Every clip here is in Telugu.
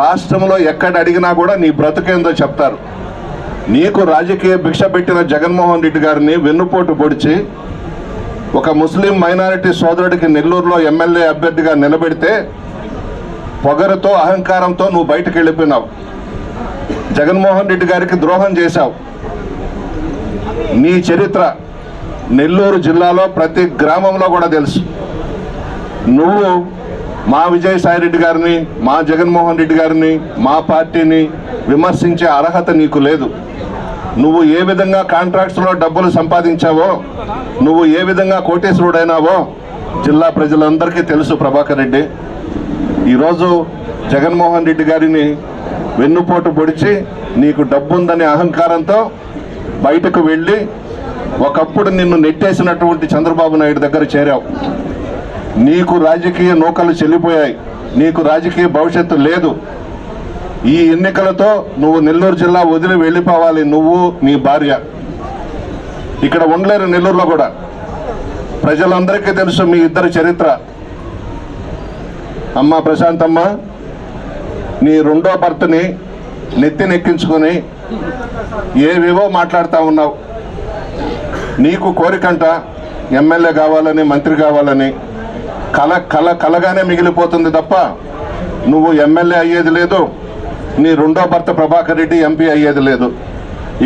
రాష్ట్రంలో ఎక్కడ అడిగినా కూడా నీ బ్రతుకేందో చెప్తారు. నీకు రాజకీయ భిక్ష పెట్టిన జగన్మోహన్ రెడ్డి గారిని వెన్నుపోటు పొడిచి ఒక ముస్లిం మైనారిటీ సోదరుడికి నెల్లూరులో ఎమ్మెల్యే అభ్యర్థిగా నిలబెడితే పొగరుతో అహంకారంతో నువ్వు బయటకు వెళ్ళిపోయినావు. జగన్మోహన్ రెడ్డి గారికి ద్రోహం చేశావు. నీ చరిత్ర నెల్లూరు జిల్లాలో ప్రతి గ్రామంలో కూడా తెలుసు. నువ్వు మా విజయసాయి రెడ్డి గారిని మా జగన్మోహన్ రెడ్డి గారిని మా పార్టీని విమర్శించే అర్హత నీకు లేదు. నువ్వు ఏ విధంగా కాంట్రాక్ట్స్లో డబ్బులు సంపాదించావో నువ్వు ఏ విధంగా కోటేశ్వరుడైనావో జిల్లా ప్రజలందరికీ తెలుసు ప్రభాకర్ రెడ్డి. ఈరోజు జగన్మోహన్ రెడ్డి గారిని వెన్నుపోటు పొడిచి నీకు డబ్బుందనే అహంకారంతో బయటకు వెళ్ళి ఒకప్పుడు నిన్ను నెట్టేసినటువంటి చంద్రబాబు నాయుడు దగ్గర చేరావు. నీకు రాజకీయ నూకలు చెల్లిపోయాయి. నీకు రాజకీయ భవిష్యత్తు లేదు. ఈ ఎన్నికలతో నువ్వు నెల్లూరు జిల్లా వదిలి వెళ్ళిపోవాలి. నువ్వు నీ భార్య. ఇక్కడ ఉండలేరు నెల్లూరులో కూడా. ప్రజలందరికీ తెలుసు మీ ఇద్దరి చరిత్ర. అమ్మ ప్రశాంతమ్మ నీ రెండో భర్తని నెత్తినెక్కించుకొని ఏవేవో మాట్లాడుతూ ఉన్నావు. నీకు కోరికంట ఎమ్మెల్యే కావాలని మంత్రి కావాలని కల కల కలగానే మిగిలిపోతుంది తప్ప నువ్వు ఎమ్మెల్యే అయ్యేది లేదు. నీ రెండో భర్త ప్రభాకర్ రెడ్డి ఎంపీ అయ్యేది లేదు.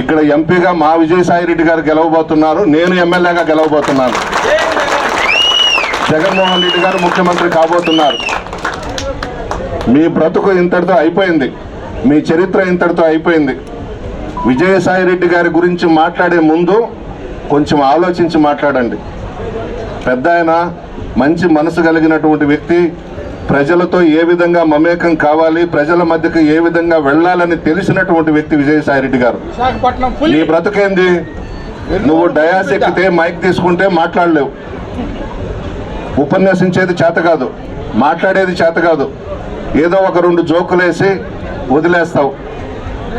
ఇక్కడ ఎంపీగా మా విజయసాయి రెడ్డి గారు గెలవబోతున్నారు. నేను ఎమ్మెల్యేగా గెలవబోతున్నాను. జగన్మోహన్ రెడ్డి గారు ముఖ్యమంత్రి కాబోతున్నారు. మీ బ్రతుకు ఇంతటితో అయిపోయింది. మీ చరిత్ర ఇంతటితో అయిపోయింది. విజయసాయి రెడ్డి గారి గురించి మాట్లాడే ముందు కొంచెం ఆలోచించి మాట్లాడండి. పెద్ద మంచి మనసు కలిగినటువంటి వ్యక్తి ప్రజలతో ఏ విధంగా మమేకం కావాలి ప్రజల మధ్యకు ఏ విధంగా వెళ్ళాలని తెలిసినటువంటి వ్యక్తి విజయసాయి రెడ్డి గారు. నీ బ్రతుకేంది? నువ్వు డయాస్ ఎక్కితే మైక్ తీసుకుంటే మాట్లాడలేవు. ఉపన్యసించేది చేత కాదు మాట్లాడేది చేత కాదు. ఏదో ఒక రెండు జోకులేసి వదిలేస్తావు.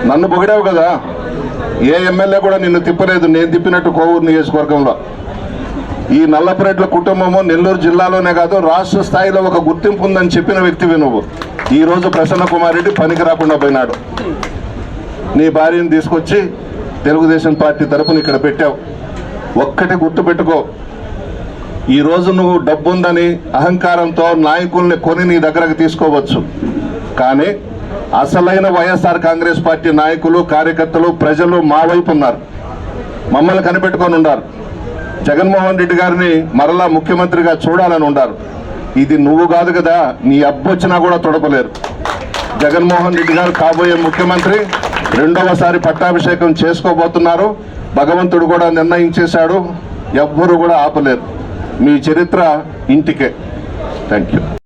నన్ను పొగిడావు కదా? ఏ ఎమ్మెల్యే కూడా నిన్ను తిప్పలేదు. నేను తిప్పినట్టు కోవూరు నియోజకవర్గంలో. ఈ నల్లపరెడ్ల కుటుంబము నెల్లూరు జిల్లాలోనే కాదు రాష్ట్ర స్థాయిలో ఒక గుర్తింపు ఉందని చెప్పిన వ్యక్తివి నువ్వు. ఈరోజు ప్రసన్న కుమార్ రెడ్డి పనికి రాకుండా పోయినాడు. నీ భార్యను తీసుకొచ్చి తెలుగుదేశం పార్టీ తరపున ఇక్కడ పెట్టావు. ఒక్కటి గుర్తుపెట్టుకో ఈ రోజు నువ్వు డబ్బుందని అహంకారంతో నాయకుల్ని కొని నీ దగ్గరకు తీసుకోవచ్చు. కానీ అసలైన వైఎస్ఆర్ కాంగ్రెస్ పార్టీ నాయకులు కార్యకర్తలు ప్రజలు మా వైపు ఉన్నారు. మమ్మల్ని కనిపెట్టుకొని ఉన్నారు జగన్మోహన్ రెడ్డి గారిని మరలా ముఖ్యమంత్రిగా చూడాలని ఉన్నారు. ఇది నువ్వు కాదు కదా నీ అబ్బొచ్చినా కూడా తొడపలేరు. జగన్మోహన్ రెడ్డి గారు కాబోయే ముఖ్యమంత్రి రెండవసారి పట్టాభిషేకం చేసుకోబోతున్నారు. భగవంతుడు కూడా నిర్ణయించేశాడు. ఎవ్వరు కూడా ఆపలేరు. మీ చరిత్ర ఇంటికే. Thank you